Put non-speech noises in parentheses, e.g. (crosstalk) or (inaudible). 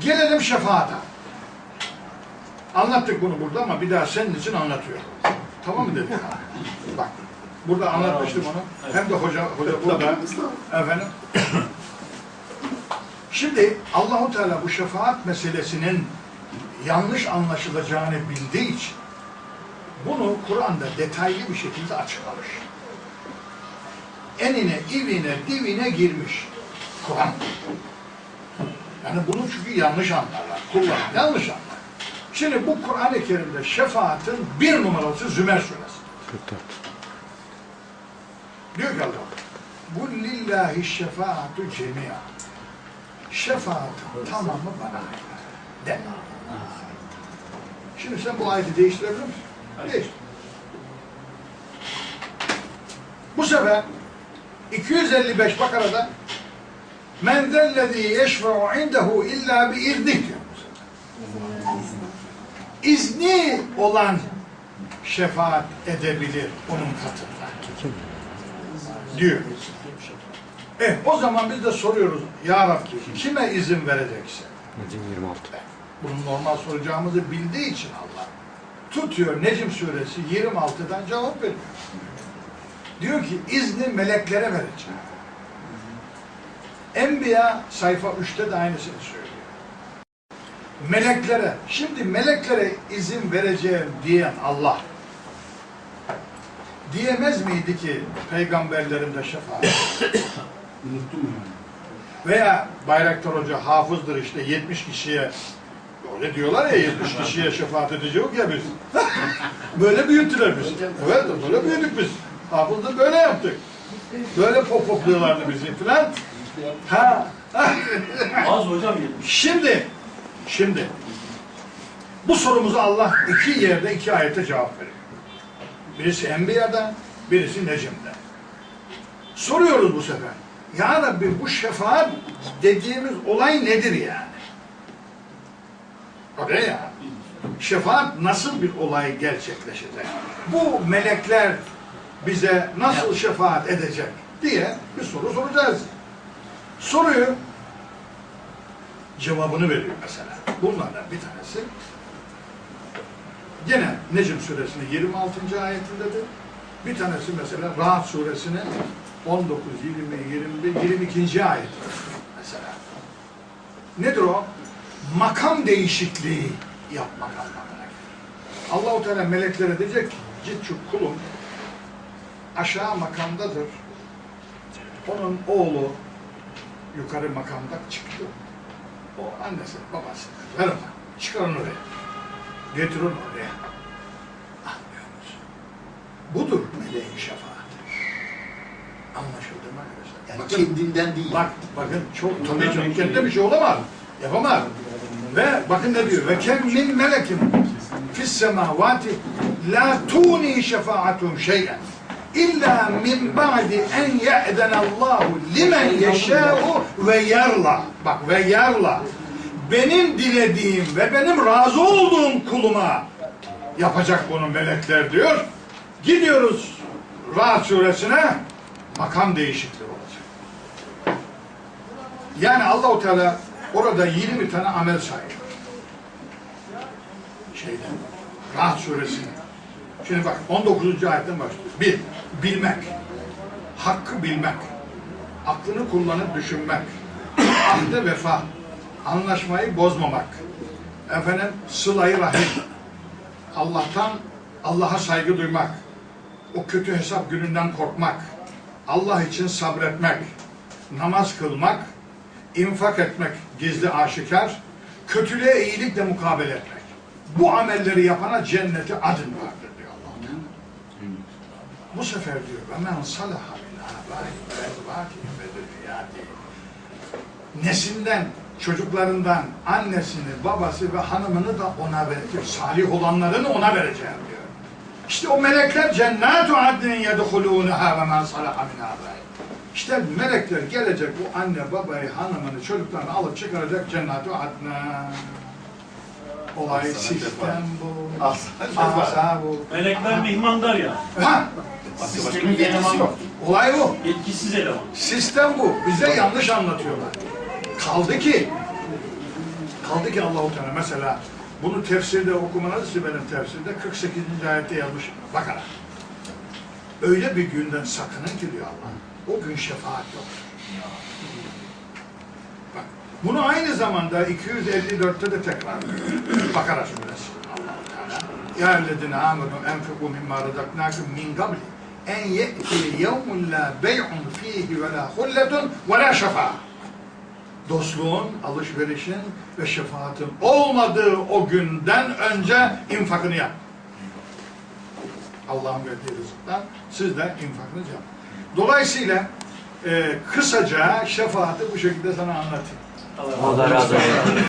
Gelelim şefaata. Anlattık bunu burada ama bir daha senin için anlatıyorum. Tamam mı dedik? (laughs) Bak, burada anlatmıştım onu. Hem de hoca, hoca burada. Efendim. (coughs) Şimdi Allahu Teala bu şefaat meselesinin yanlış anlaşılacağını bildiği için bunu Kur'an'da detaylı bir şekilde açıklamış. Enine, ivine, divine girmiş Kur'an. Yani bunu çünkü yanlış anlarlar. Kullan, yanlış anlar. Şimdi bu Kur'an-ı Kerim'de şefaatin bir numarası Zümer suresi. 44. Diyor ki Allah, bu lillahi şefaatu cemia. Şefaatın tamamı bana ait. De. Şimdi sen bu ayeti değiştirebilir misin? Değiş. Bu sefer 255 Bakara'da men zellezî yeşfe'u indehu illa bi sefer. İzni olan şefaat edebilir onun katında diyor. Eh o zaman biz de soruyoruz ya Rabbi kime izin vereceksin? Necim 26. Bunu normal soracağımızı bildiği için Allah tutuyor Necim suresi 26'dan cevap veriyor. Diyor ki izni meleklere vereceğim. Enbiya sayfa 3'te de aynısını söylüyor. Meleklere, şimdi meleklere izin vereceğim diyen Allah diyemez miydi ki peygamberlerin de şefaat? (coughs) Unuttum yani. Veya Bayraktar Hoca hafızdır işte 70 kişiye öyle diyorlar ya 70 kişiye şefaat edecek ya biz. (laughs) böyle büyüttüler biz. Evet böyle büyüdük biz. Hafızda böyle yaptık. Böyle pop popluyorlardı bizi filan. Ha. (laughs) Az hocam yetmiş. Şimdi, şimdi bu sorumuzu Allah iki yerde iki ayette cevap veriyor. Birisi Enbiya'da, birisi Necim'de. Soruyoruz bu sefer. Ya Rabbi bu şefaat dediğimiz olay nedir yani? Öyle ya. Şefaat nasıl bir olay gerçekleşecek? Bu melekler bize nasıl şefaat edecek diye bir soru soracağız. Soruyu cevabını veriyor mesela. Bunlardan bir tanesi gene Necm suresinin 26. ayetindedir. Bir tanesi mesela Rahat suresinin 19, 20, 21, 22. ayeti mesela. Nedir o? Makam değişikliği yapmak anlamına gelir. Allah-u Teala meleklere diyecek ki, git şu kulum aşağı makamdadır. Onun oğlu yukarı makamda çıktı. O annesi, babası. Ver ona. Çıkar onu oraya. Getir onu oraya. Anlıyor musun? Budur meleğin şefaati. Anlaşıldı mı arkadaşlar? Yani Bakın, kendinden değil. Bak, bakın çok tabii canım kendine bir şey olamaz. Yapamaz. Ve bakın ne diyor? Ve kem min melekin fis semavati la tuni şefaatum şey'en illa min ba'di en ye'den Allahu limen yeşâ'u ve yarla. Bak ve yarla. Benim dilediğim ve benim razı olduğum kuluma yapacak bunu melekler diyor. Gidiyoruz Rahat suresine makam değişikliği olacak. Yani Allahu Teala orada 20 tane amel sayıyor. Şeyden, Rahat suresinin. Şimdi bak 19. ayetten başlıyor. Bir, bilmek. Hakkı bilmek. Aklını kullanıp düşünmek. Ahde vefa. Anlaşmayı bozmamak. Efendim sılayı rahim. Allah'tan Allah'a saygı duymak. O kötü hesap gününden korkmak. Allah için sabretmek. Namaz kılmak. infak etmek gizli aşikar. Kötülüğe iyilikle mukabele etmek. Bu amelleri yapana cenneti adın vardır. Bu sefer diyor ve men salaha min abai ve ezvacihim ve zürriyatihim. Nesinden, çocuklarından annesini, babası ve hanımını da ona verecek. Salih olanlarını ona vereceğim diyor. İşte o melekler cennetu adnin yedhulûneha ve men salaha min abai. İşte melekler gelecek bu anne, babayı, hanımını, çocuklarını alıp çıkaracak cennetu adna. Olay sistem bu. Asa bu. Melekler mihmandar ya. Ha, Bir yetkisi yok. olay bu. Yetkisiz eleman. Sistem bu. Bize yanlış anlatıyorlar. Kaldı ki Dedi ki Allah-u Teala mesela bunu tefsirde okumanız benim tefsirde 48. ayette yazmış. Bakara. Öyle bir günden sakının ki diyor Allah. O gün şefaat yok. Bak, bunu aynı zamanda 254'te de tekrar (clears throat) Bakara suresi. Ya ellezine amenu enfiku mimma razaknakum min qabli en ye'ti yevmun la bey'un fihi ve la hulletun ve la şefaat. Dostluğun, alışverişin ve şefaatin olmadığı o günden önce infakını yap. Allah'ın verdiği rızıktan siz de infakınızı yapın. Dolayısıyla e, kısaca şefaati bu şekilde sana anlatayım. Allah razı olsun.